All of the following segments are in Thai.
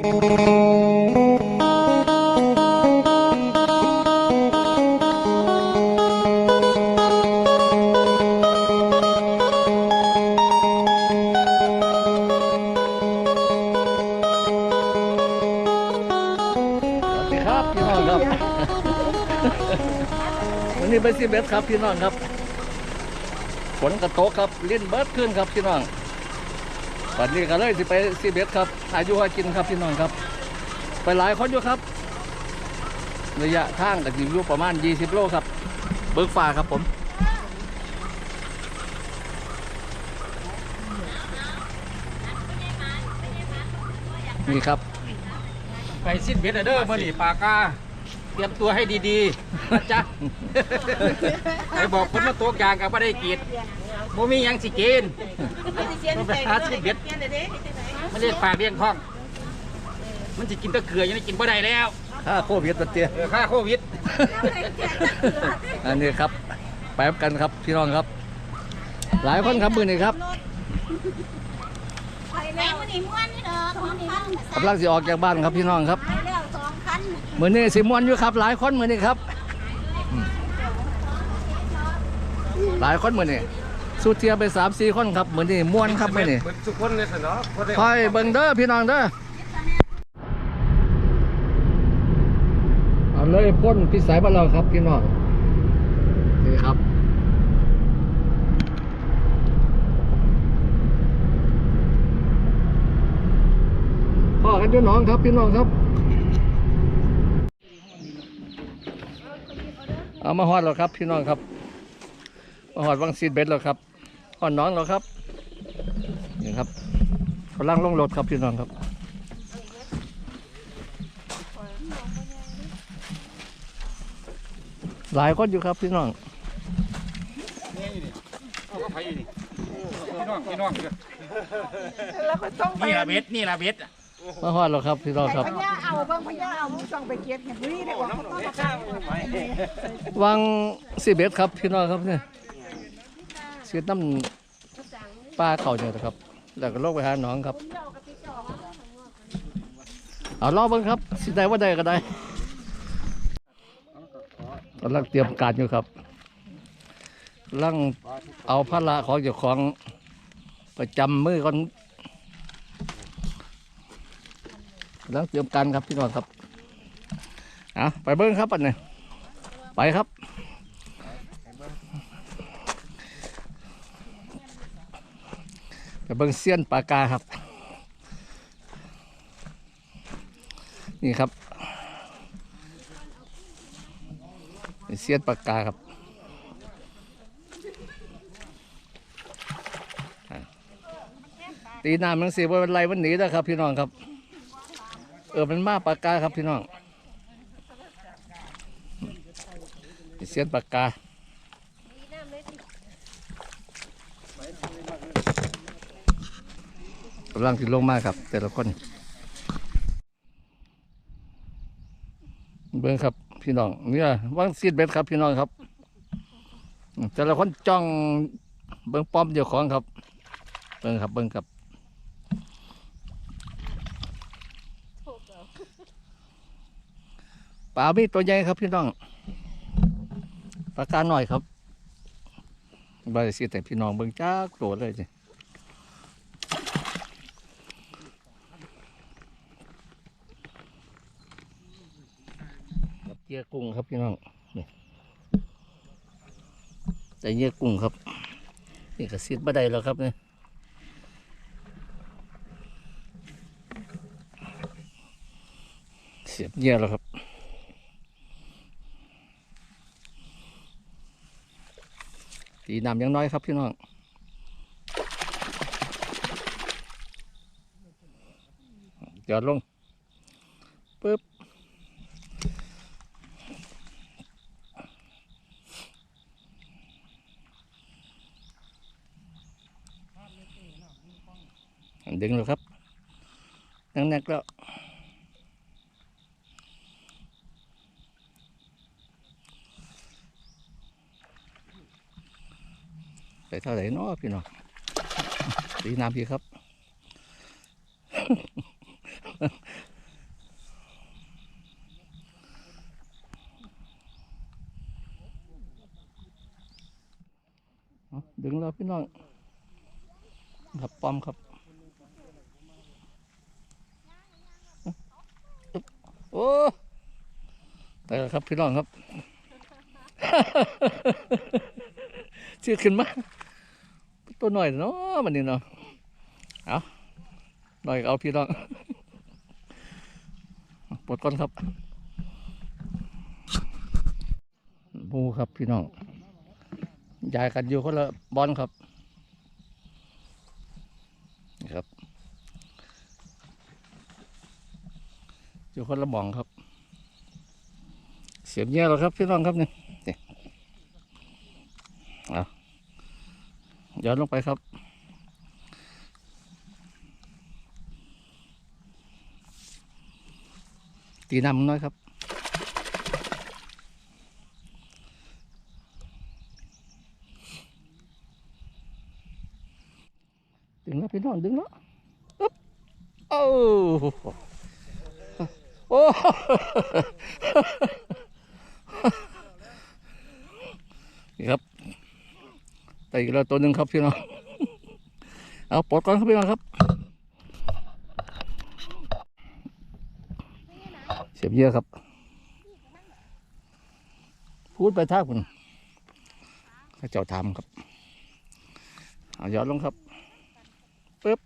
สวัสดีครับพี่น้องครับ วันนี้ไปซีเบสครับพี่น้องครับฝนกระโตกครับเลิ้นเบิดขึ้นครับพี่น้องวันนี้ก็เลยสิไปซีเบสครับ อายุหากินครับพี่น้องครับ ไปหลายคนอยู่ครับ ระยะทางก็อยู่ประมาณ 20 โลครับ เบิกฟ้าครับผมนี่ครับ ไปสิ้นเบ็ดเด้อมื่อนี่ปากกาเตรียมตัวให้ดีๆนะจ๊ะไปบอกคนมาตัวกลางกับไม่ได้กินโมมีหยังสิกินต้องไปหาที่เบ็ด ไม่ได้ปากเลี้ยงท้อง มันจะกินแตะเกลือยังได้กินบ่ได้แล้วค่าโควิดตัวเตี้ยเออค่าโควิด อันนี้ครับ ไปกันครับพี่น้องครับ หลายคนครับมือนี้ครับไปแล้ววันนี้ม้วนนี่เด้อสองคันกำลังสิออกจากบ้านครับพี่น้องครับไปแล้วสองคันมือนี้สิมวนอยู่ครับ หลายคนมือนี้ครับอืมหลายคนมือนี้ สุเทียไปสามสี่คนครับมือนี้ม่วนครับมือนี้ทุกคนเลยสิเนาะคอยเบิ่งเด้อพี่น้องเด้อเอาเลยพ่นพิสัยบ้านเราครับพี่น้องนี่ครับพ่อกันอยู่หน้องครับพี่น้องครับ เอามาฮอดแล้วครับพี่น้องครับมาฮอดวังซีดเบ็ดแล้วครับ ฮอดหน้องแล้วครับนี่ครับกำลังลงรถครับพี่น้องครับหลายคนอยู่ครับพี่น้องเอาก็ไปนี่พี่น้องพี่น้องเด้อแล้วก็ต้องไปนี่ละเบ็ดนี่ละเบ็ดมาฮอดแล้วครับพี่น้องครับพญาเอาเบิ่งพญาเอามึงต้องไปเก็บเห็ดนี่ได้กว่าต้องมาข้างวังซีเบ็ดครับพี่น้องครับเนี่ย เสียน้ำปลาเข่าเนี่ยนะครับ แล้วก็ลงไปหาหนองครับ เอารอบเบิ่งครับ สิได้ว่าได้ก็ได้กำลังเตรียมการอยู่ครับกำลังเอาพระละของเจ้าของประจำมือก่อนกำลังเตรียมการครับพี่น้องครับ เอาไปเบิ้งครับอันนี้ไปครับ ไปเบิ้งเซียนปลากาครับ นี่ครับเซียนปากกาครับตีน้ำมันสีวันไรวันหนีนะครับ พี่น้องครับ เออมันมาปากกาครับพี่น้องเซียนปากกาำลังที่ลงมากครับ แต่ละคน เบิ้งครับพี่น้องเนี่ยว่างซีดเบ็ดครับพี่น้องครับ แต่ละคนจ้องเบิ้งป้อมเจ้าของครับ เบิ้งครับเบิ้งครับปลามีตัวใหญ่ครับพี่น้องปลากาหน่อยครับบริสิแต่พี่น้องเบิ้งจ้ากตัวเลยสิ เกียกุ้งครับพี่น้องนี่แต่เกียกุ้งครับ นี่ก็ซีดบัได้แล้วครับเนี่ยเสียบเยี่ยแล้วครับตีน้ำยังน้อยครับพี่น้องจอดลง ดึงแล้วครับนั่งนักแล้วไปเท่าไหร่น้อพี่น้องตีน้ำพี่ครับดึงเราพี่น้องครับป้อมครับ ครับพี่น้องครับชื่อขึ้นมาตัวหน่อยเนาะมันนี่เนาะเอาหน่อยเอาพี่น้องปลดก่อนครับหมูครับพี่น้องยายกันอยู่คนละบอลครับนะครับ อยู่คนละบองครับ เสียบเงี้ยแล้วครับพี่น้องครับนี่นี่เอาย้อนลงไปครับ ตีน้ำน้อยครับดึงแล้วพี่น้องดึงแล้วอ๊บโอ้โอ้ นี่ครับไต่ อีกแล้วตัวหนึ่งครับพี่น้อง เอาปลดก่อนครับพี่น้องครับเสียบเยอะครับ พูดไปท่าคุณข้าเจ้าทำครับ เอาย้อนลงครับปึ๊บ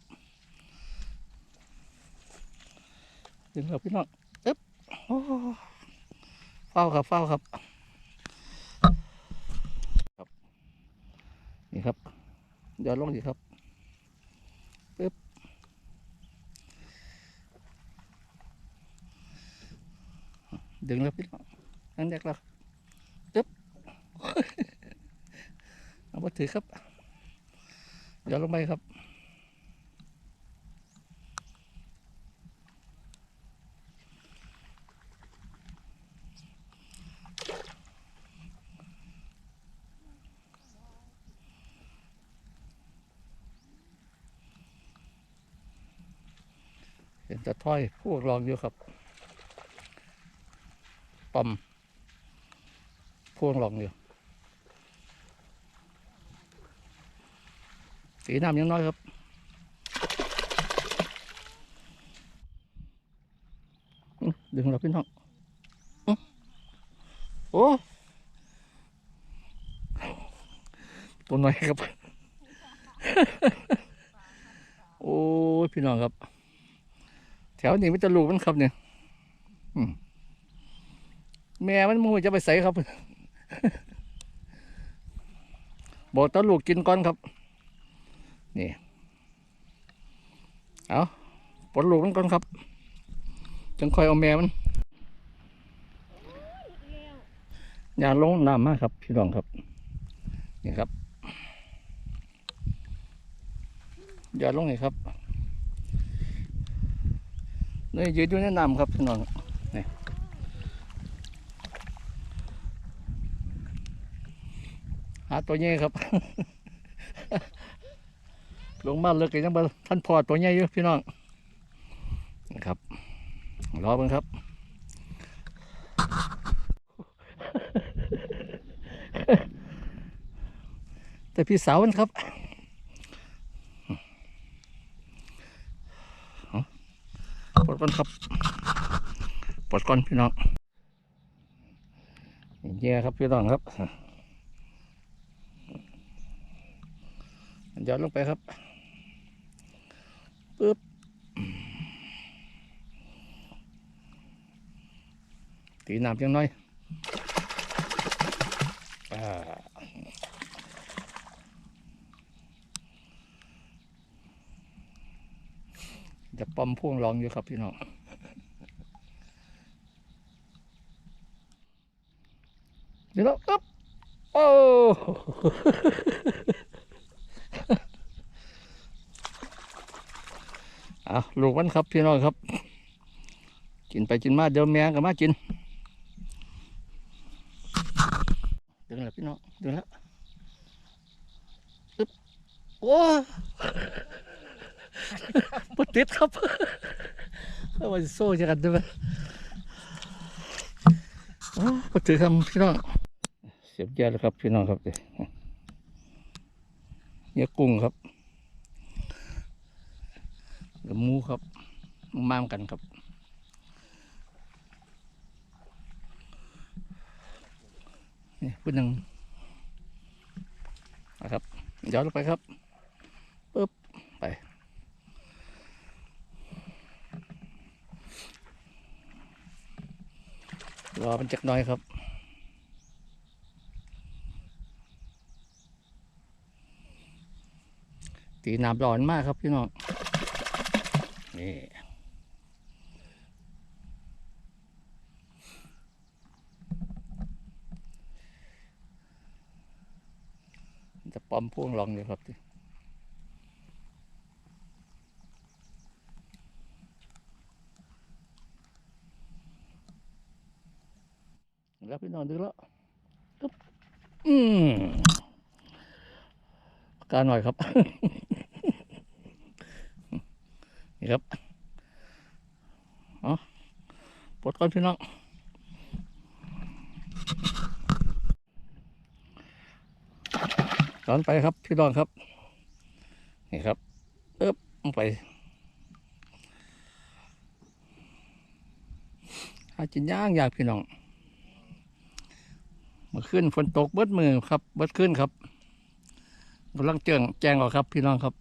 ดึงครับพี่น้องปึ๊บโอ้เฝ้าครับเฝ้าครับ นี่ครับย้อนลงสิครับปึ๊บดึงแล้วพี่น้องนั่นแยกแล้วปึ๊บเอามาถือครับย้อนลงไปครับ จะถ้อยพวกรองอยู่ครับปั๊มพวกรองอยู่สีน้ำยังน้อยครับ ดึงเราพี่น้องโอ้ตัวน้อยครับ โอ้พี่น้องครับ ถวนี้มันจะลูกมันครับเนี่ยแม่มันมูจะไปใส่ครับบอกตาลูกกินก่อนครับ นี่ เอาปลดลูกมันก่อนครับจังคอยเอาแม่มันอย่าลงน้ำมากครับ พี่น้องครับ นี่ครับ อย่าลงเลยครับ นี่ยืนอยู่ในน้ำครับพี่น้องนี่หาตัวใหญ่ครับ ลงมาเลิกกันยังบ่ท่านพอตัวใหญ่อยู่พี่น้องนะครับรอเบิ่งครับแต่พี่สาวมันครับเอาปลด ก่อนครับปลดก่อนพี่น้องเย่ครับพี่น้องครับย้อนลงไปครับปึ๊บตีน้ำยังน้อยอ่า จะปอมพ่วงรองอยู่ครับพี่น้องเดี๋ยวเราอึ๊บโอ้เอาลูกมันครับพี่น้องครับ กินไปกินมาเดี๋ยวแมงก็มากินดึงแล้วพี่น้องดึงแล้วอึ๊บโอ้ปติดครับเอามา โซ่จะกันด้วยโอ้ปติดครับพี่น้อง เสียบย่แล้วครับพี่น้องครับเยวเนี่ยกุ้งครับกับหมูครับมามกันครับนี่พูดหนึ่งนะครับย้อนลงไปครับไป รอมันจักน่อยครับตีน้ำร้อนมากครับพี่น้อง นี่จะปอมพ่วงลองอยู่ครับดิ แล้วพี่น้องดูแล้วปึ๊บอืมการหน่อยครับ นี่ครับเอ๋อปลดก่อนพี่น้องร้อนไปครับพี่น้องครับ นี่ครับเอ๊บลงไปหาจินย่างอยากพี่น้อง มื่อคืนฝนตกเบิดมือครับ เบิดขึ้นครับกำลังเจงแจงออกครับ พี่น้องครับ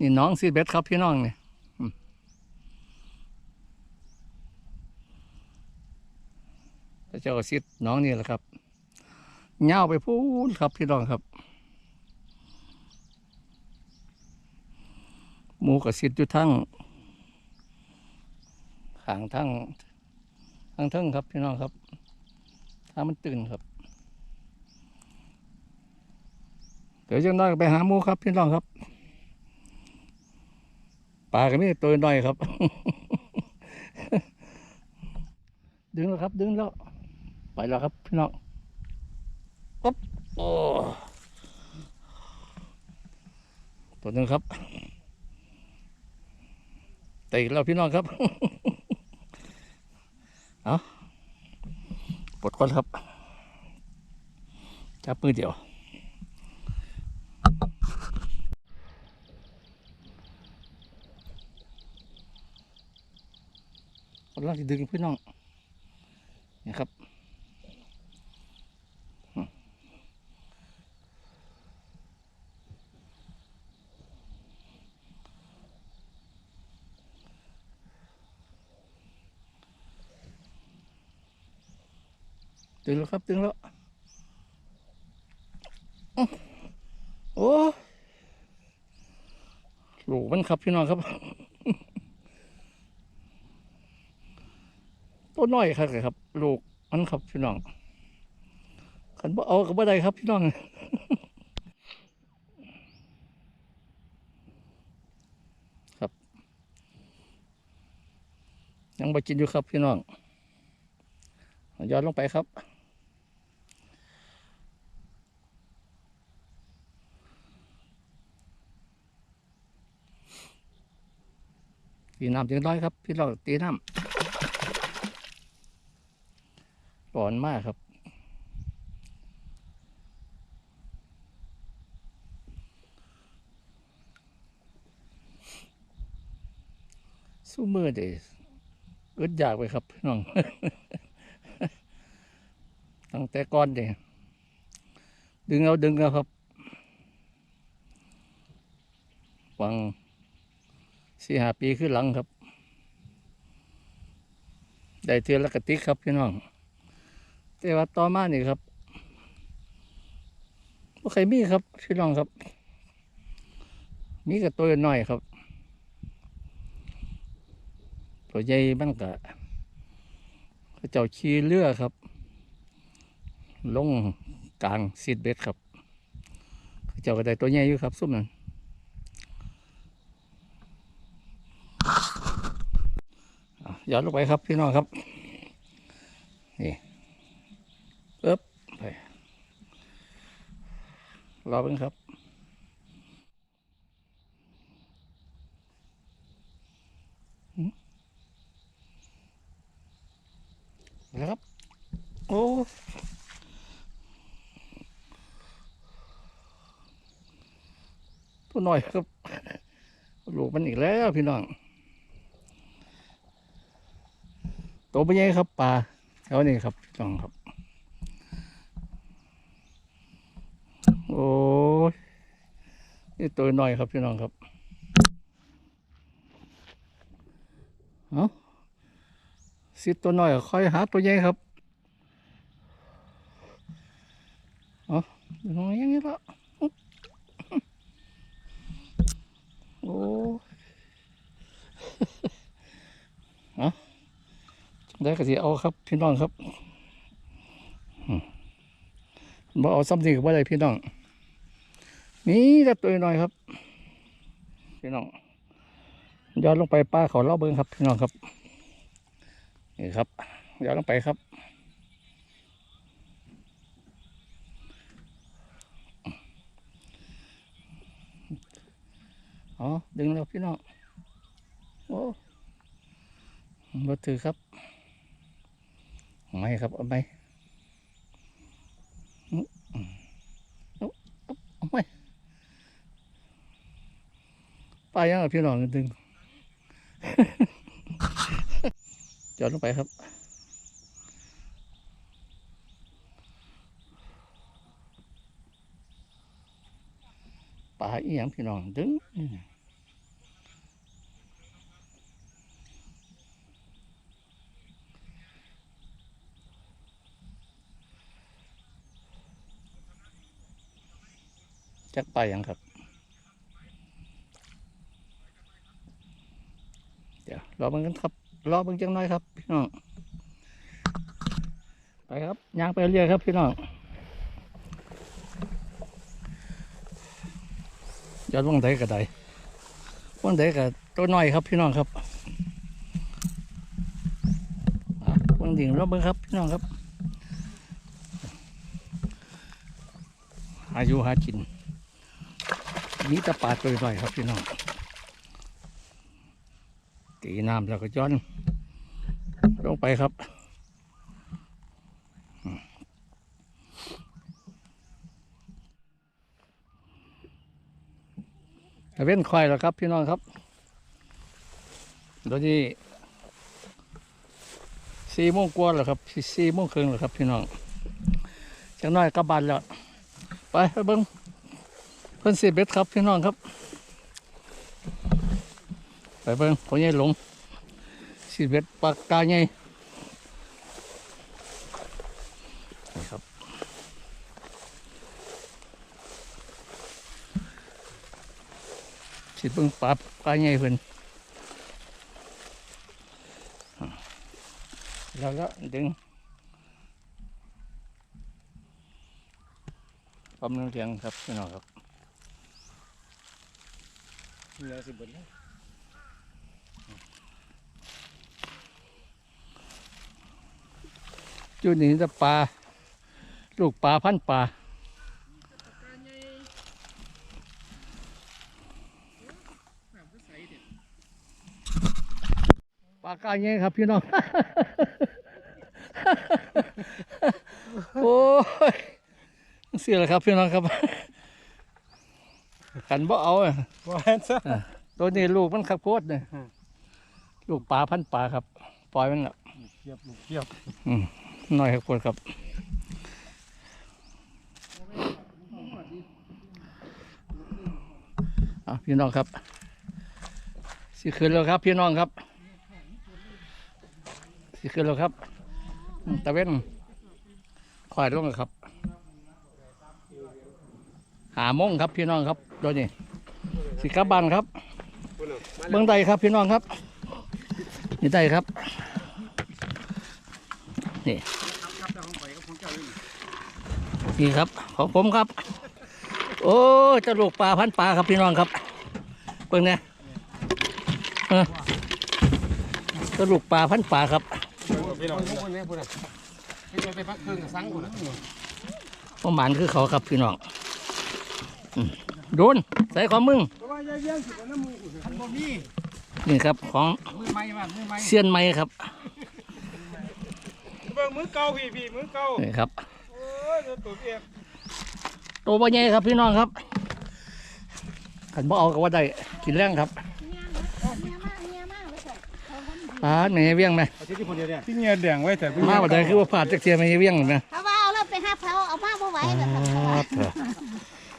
นี่น้องซีเบสครับพี่น้องเนี่ยเจ้าซิดน้องนี่แหละครับเงาวไปพูนครับพี่น้องครับ หมูกับสิทธิ์อยู่ทั้งขางทั้ง ทั้งเทึ่งครับพี่น้องครับถ้ามันตื่นครับ เดี๋ยวจังน้อยไปหาหมูครับพี่น้องครับปลาก็มีตัวน้อยครับ ดึงแล้วครับ ดึงแล้ว ไปแล้วครับพี่น้องปุ๊บโอ้ตัวหนึ่งครับตีแล้วพี่น้องครับ เอาปลดก่อนครับ จับมือเดียวกำลังจะดึงพี่น้องนะครับ ตึงแล้วครับ ตึงแล้วอื้อโอ้ลูกมันครับพี่น้องครับตัวน้อยครับครับ ลูกมันครับพี่น้องขันบ่เอากับบ่ได้ครับพี่น้องครับ ยังไปกินอยู่ครับพี่น้องย้อนลงไปครับ ตีน้ำถึงร้อยครับ พี่น้องตีน้ำร้อนมากครับสู้มือเดอึดอยากไปครับพี่น้อง ตั้งแต่ก้อนเดดึงเอาดึงเอาครับวัง สี่หาปีขึ้นหลังครับ ได้เทือนละกติกครับพี่น้อง แต่ว่าต่อมานี่ครับว่าใครมีครับพี่น้องครับ มีกับตัวน้อยครับตัวใหญ่มันกะเจ้าขี่เรือครับ ลงกลางซีดเบ็ดครับเขาเจ้าก็ได้ตัวใหญ่อยู่ครับ ซุ่มนั้น อย้อนลงไปครับพี่น้องครับ นี่เอ๊บไปรอเป็นงครับนะครับ โอ้ตัวหน้อยครับลูกมันอีกแล้วพี่น้อง ตัวเป็นไงครับปลาแถวนี้ครับพี่น้องครับ โอ้ยนี่ตัวน้อยครับพี่น้องครับเอาสิตัวน้อยค่อยหาตัวใหญ่ครับเอาน้อยย่างนี้ละโอ้ ได้ก็สิเอาครับ พี่น้องครับอืมบ่เอาซ้ำนี่กับว่าไรพี่น้อง นี่แต่ตัวน้อยครับ พี่น้องย้อนลงไปป้าเขาเล่าเบิ้งครับ พี่น้องครับนี่ครับย้อนลงไปครับอ๋อดึงแล้วพี่น้องโอ้มาถือครับ ไม่ครับเอาไปเอาไปไปยังอะพี่น้องดึงจอดลงไปครับ ปลาอีหยังพี่น้องดึง จักไปยังครับ เดี๋ยวรอเบิ่งกันครับ รอเบิ่งจังน้อยครับ พี่น้อง ไปครับย่างไปเรื่อยครับพี่น้องยอดวังไดกระไดวังไดกับตัวน้อยครับพี่น้องครับอะวังดิ่งรอเบิ่งครับพี่น้องครับ อายุหากิน มีแตะปาตัวน้อยครับพี่น้องตีน้ำแล้วก็ย้อนลงไปครับอืมตะเว้นควายแล้วครับพี่น้องครับตอนนี้สี่โมงกว่าแล้วครับสี่โมงครึ่งแล้วครับพี่น้องจังน้อยกลับบ้านแล้ว ไปไปเบิ้ง เพิ่นสีเบ็ดครับพี่น้องครับ ไปเบิ่งพ่อใหญ่หลงสิเบ็ดปากกาใหญ่นี่ครับสิเบิ่งปาปากกาใหญ่เพิ่นอ่าแล้วก็ดึงความเรียงครับพี่น้องครับ เหลือสิบเบิดแล้วจุดนี้จะปลา ลูกปลาพันปลาปลากาเงี้ยครับพี่น้อง โอ้ยเสียแล้วครับพี่น้องครับ ขันบ่เอาอะว่าซะตัวนี้ลูกมันขับโพดเนี่ยลูกปลาพันธุ์ปลาครับ ปล่อยมันละเกียบลูกเกียบหน่อยครับคนครับ อะพี่น้องครับ สิขึ้นแล้วครับ พี่น้องครับ สิขึ้นแล้วครับอืมตะเว้นคอยลงแล้วครับ หาโมงครับพี่น้องครับ โดยนี่สิกลับบ้านครับ เบื้องใดครับพี่น้องครับ นี่ใดครับ นี่ นี่ครับ ของผมครับ โอ้เจะลูกปลาพันปลาครับพี่น้องครับ เบิ่งเนี่ยเออเจะลูกปลาพันปลาครับพี่น้องคนนี้พูดน่ะพี่ไปพักเครื่องกับสังคนน่ะประมาณคือเขาครับพี่น้องอืม โดนใส่ของมึงเพราะว่าเยี่ยงสิกับน้ำมูกคันบ่มีนี่ครับของมือไม้ว่ามือไม้เซียนไม้ครับเบิ่งมือเก่าพี่พี่มือเก่านี่ครับโอ้ยตัวเอียบตัวบ่ใหญ่ครับพี่น้องครับขันบ่เอาก็ว่าได้กินแรงครับเมียมากเมียมากเลยเถอะอ่าแม่เวียงไหมที่เงียแดงไว้แต่พี่มาบ่ได้คือว่าพลาดจักเทียแม่เวียงไหมถ้าว่าเอาเราไปหาเขาเอามาบ่ไหวอ่าแบบนั้นเถ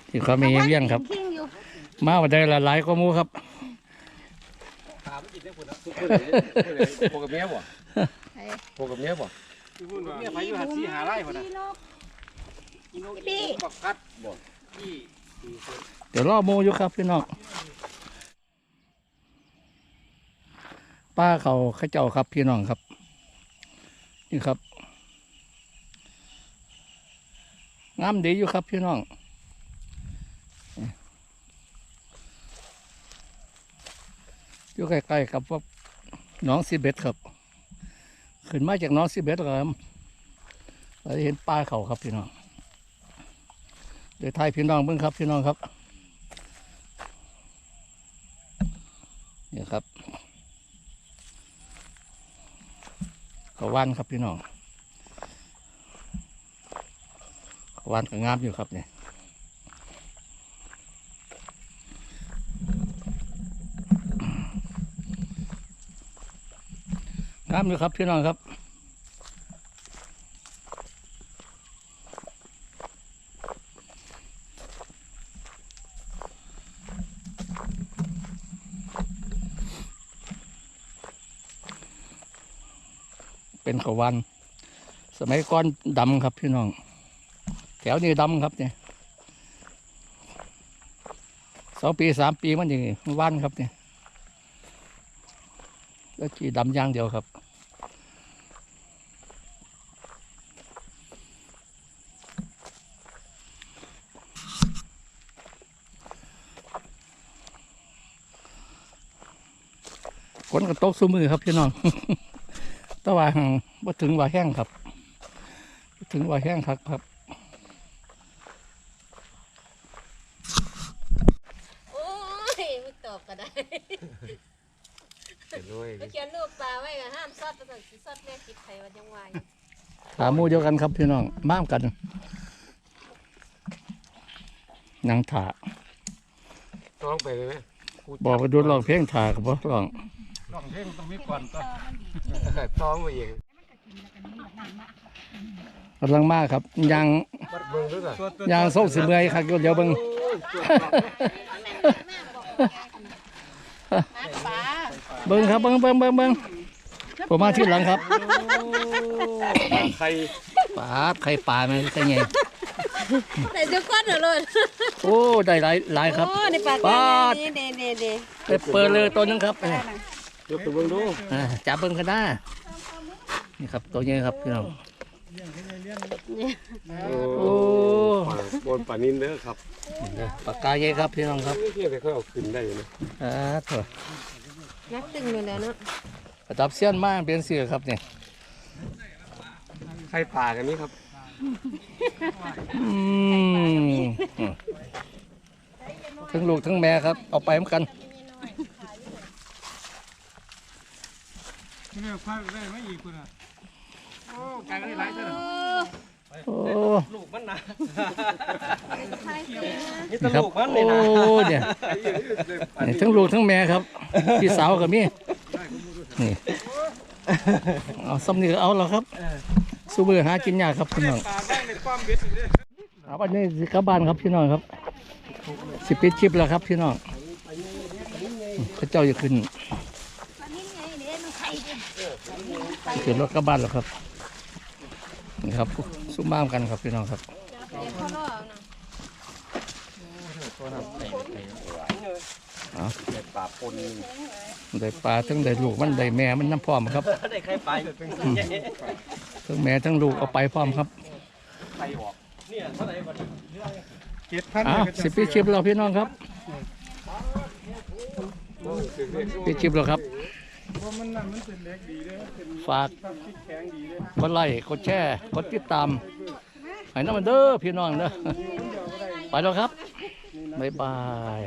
อะที่เขาม่เวียงครับคิงอยู่มาบ่ได้หลายๆกว่าหมู่ครับพวกกับเมียบ่พวกกับเมียบ่เมียไปอยู่หัดสีหาไร่บ่นะพี่บักกัดบ่ที่เดี๋ยวรอหมูอยู่ครับพี่น้องป้าเขาข้าเจ้าครับพี่น้องครับ นี่ครับงามดีอยู่ครับพี่น้อง อยู่ใกล้ๆกับว่าน้องซีเบตครับ ขึ้นมาจากน้องซีเบตครับเราจะเห็นป้าเขาครับพี่น้องเดี๋ยวไทยพี่น้องเบิ่งครับพี่น้องครับเนี่ยครับเขาว่านครับพี่น้องเขาว่านก็งามอยู่ครับเนี่ย งามอยู่ครับพี่น้องครับเป็นขวันสมัยก่อนดำครับพี่น้อง แถวนี้ดำครับเนี่ยสองปีสามปีมันอย่างนี้ว่านครับเนี่ยแล้วจีดำย่างเดียวครับ ตกซุมือครับพี่น้องแต่ว่าหั่งบ่ถึงว่าแห้งครับบ่ถึงว่าแห้งครับครับโอ้ยไม่ตอบก็ได้เห็นด้วยเขียนรูปปลาไว้ก็ห้ามซอดประสนสิซอดแม่คิดไทยวันยังวายขาหมูเดียวกันครับพี่น้องมามกันนางถาร้องไปเลยไหมบอกไปดูร้องเพลงถากับบ่ร้อง ร้องเพลงต้องมีก่อนก็ร้องไปเองกำลังมากครับยางบัดเบิ่งด้วยกันยางส่งสิเมื่อยครับเดี๋ยวเบิ่งป้าเบิ่งครับเบิ่งเบิ่งเบิ่งเบิ่งผมมาที่หลังครับใครปาดไข่ปลาไหมใช่ไงแต่เดี๋ยวก้อนเหรอเลยโอ้ได้หลายหลายครับโอ้ในปลาปาดเด้เด้เด้ไปเปิดเลยตัวหนึงครับ ยกตัวเบิ่งดูอ่าจับเบิ่งกันได้นี่ครับตัวนี้ครับพี่น้องโอ้บนป่านินเด้อครับปากกาใหญ่ครับพี่น้องครับเพียงแต่เขาเอาขึ้นได้นะอ่าเถอะนักตึงอยู่แล้วเนาะประดับเสี้ยนมากเป็นเสือครับเนี่ยใครป่ากันนี่ครับอืมทั้งลูกทั้งแม่ครับเอาไปเหมือนกัน แม่พักได้ไม่อีกคนอะโอ้กลายเป็นไรซะโอ้ลูกมันนะไทยเกินนะนี่ตนี่ครับลกมันเลยโอ้นะเนี่ยทั้งลูกทั้งแม่ครับ พี่สาวกับมี่นี่เอาซ้ำนี่ก็เอาแล้วครับสู้มือหากินยากครับพี่น้องป่าได้ในความเอาวันนี้สิกลับบ้านครับพี่น้องครับ สิปิดคลิปแล้วครับพี่น้องพระเจ้าจะขึ้น ตอนนี้ไงเดี๋ยวมันไข่ดิ ขึ้นรถกลับบ้านแล้วครับนี่ครับซุ้มบ้ามกันครับพี่น้องครับเดี๋ยวเขาล่อเอานะป่าปนได้ปลาทั้งได้ลูกมันได้แม่มันน้ำพร้อมครับได้ใครไปทั้งแม่ทั้งลูกเอาไปพร้อมครับใครออกเนี่ยเท่าไหร่บัดนี้เจ็ดพันอะสิปิดคลิปแล้วพี่น้องครับปิดคลิปแล้วครับเพราะมันนั่นมันเป็นเล็กดีเลยเป็น ฝากดแข็งดีเลยกดไลค์กดแชร์กดติดตามให้น้ำมันเด้อพี่น้องเด้อไปแล้วครับบ๊ายบาย